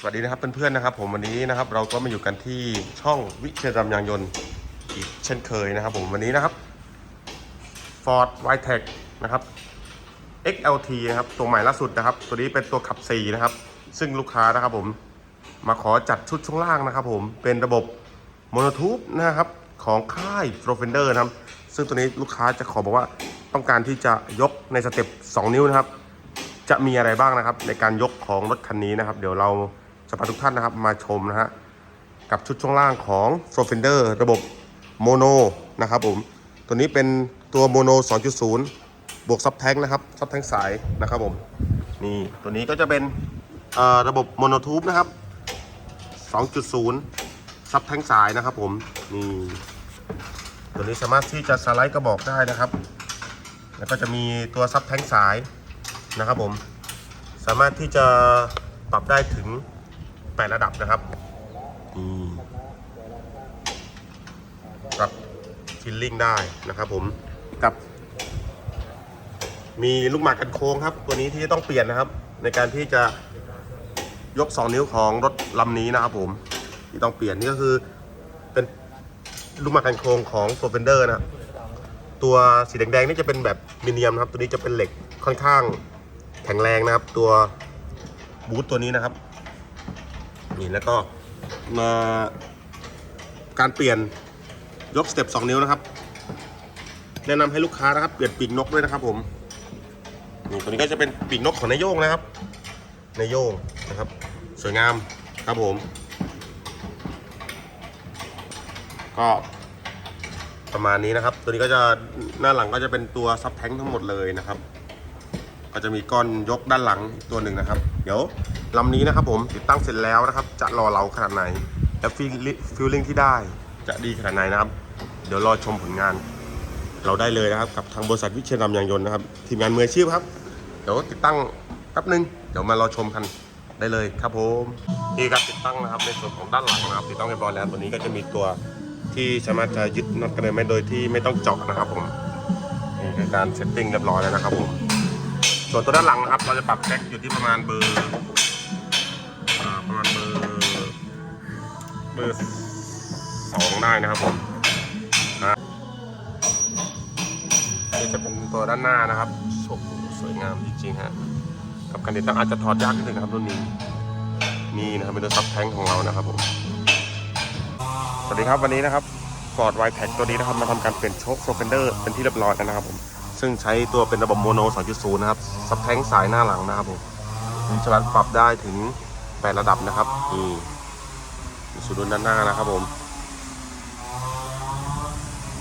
สวัสดีนะครับเพื่อนๆนะครับ ผมวันนี้นะครับเราก็มาอยู่กันที่ช่องวิเชียรำยางยนต์อีกเช่นเคยนะครับ ผมวันนี้นะครับ Ford w i t e c นะครับ XLT นะครับตัวใหม่ล่าสุดนะครับ ตัวนี้เป็นตัวขับ 4 นะครับ ซึ่งลูกค้านะครับผมมาขอจัดชุดช่วงล่างนะครับ ผมเป็นระบบโมโนทูบนะครับของค่าย f r o f e n d e r นะครับ ซึ่งตัวนี้ลูกค้าจะขอบอกว่าต้องการที่จะยกในสเต็ป2นิ้วนะครับ จะมีอะไรบ้างนะครับ ในการยกของรถคันนี้นะครับ เดี๋ยวเรา จะพาทุกท่านนะครับมาชมนะฮะกับชุดช่วงล่างของ f r o f e n d e r ระบบโมโนนะครับผมตัวนี้เป็นตัวโมโน 2.0 บวกซับแท้งนะครับซับแท้งสายนะครับผมนี่ตัวนี้ก็จะเป็นระบบโมโนทูบนะครับ 2.0 ซับแท้งสายนะครับผมนี่ตัวนี้สามารถที่จะสไลด์กระบอกได้นะครับ แล้วก็จะมีตัวซับแท้งสายนะครับผม สามารถที่จะปรับได้ถึง 8 ระดับนะครับนี่ปรับฟิลลิ่งได้นะครับผมกับ มีลูกหมากกันโค้งครับ ตัวนี้ที่ต้องเปลี่ยนนะครับ ในการที่จะยก 2 นิ้วของรถลำนี้นะครับผมที่ต้องเปลี่ยนนี่ก็คือเป็นลูกหมากกันโค้งของโฟเฟนเดอร์นะครับตัวสีแดงๆนี่จะเป็นแบบมิเนียมนะครับ ตัวนี้จะเป็นเหล็กค่อนข้างแข็งแรงนะครับ ตัวบูทตัวนี้นะครับ นี่แล้วก็มาการเปลี่ยนยกสเต็ป2นิ้วนะครับ แนะนำให้ลูกค้านะครับเปลี่ยนปีกนกด้วยนะครับ ผมนี่ตัวนี้ก็จะเป็นปีกนกของนายโยงนะครับนายโยงนะครับ สวยงามครับผม ก็ประมาณนี้นะครับ ตัวนี้ก็จะหน้าหลังก็จะเป็นตัวซับแท้งทั้งหมดเลยนะครับ ก็จะมีก้อนยกด้านหลังอีกตัวหนึ่งนะครับ เดี๋ยวลำนี้นะครับผมติดตั้งเสร็จแล้วนะครับ จะรอเราขนาดไหนและฟิลฟิลลิ่งที่ได้จะดีขนาดไหนนะครับ เดี๋ยวรอชมผลงาน เราได้เลยนะครับกับทางบริษัทวิเชียรรำยางยนต์นะครับทีมงานมืออาชีพครับ เดี๋ยวติดตั้งแป๊บนึงเดี๋ยวมารอชมกันได้เลยครับผมนี่ครับติดตั้งนะครับในส่วนของด้านหลังนะครับติดตั้งเรียบร้อยแล้วตัวนี้ก็จะมีตัวที่สามารถจะยึดน็อตกันได้ไหมโดยที่ไม่ต้องเจาะนะครับผมนี่คือการเซตติ้งเรียบร้อยแล้วนะครับผม ส่วนตัวด้านหลังนะครับ เราจะปรับแจ็คอยู่ที่ประมาณเบอร์ประมาณเบอร์เบอร์สองได้นะครับผมนะนี่จะเป็นตัวด้านหน้านะครับโอ้โหสวยงามจริงๆฮะกับการติดตั้งอาจจะถอดยากนิดนึงนะครับรุ่นนี้นี่นะครับเป็นตัวซับแท้งของเรานะครับผมสวัสดีครับวันนี้นะครับ Ford w i t e c ตัวนี้นะครับมาทำการเปลี่ยนโชคโ r เฟนเดอร์เป็นที่เรียบร้อยแล้วนะครับผม ซึ่งใช้ตัวเป็นระบบโมโน 2.0 นะครับ ซับแท้งสายหน้าหลังนะครับผมมีสามารถปรับได้ถึง 8 ระดับนะครับนี่มีสุดด้านหน้านะครับผม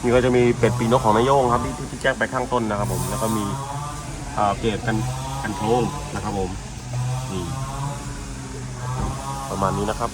นี่ก็จะมีเป็ดปีนกของนายโยงครับที่ที่แจ้งไปข้างต้นนะครับ ผมแล้วก็มีเอ่อเกรดกันกันโทงนะครับผมนี่ประมาณนี้นะครับ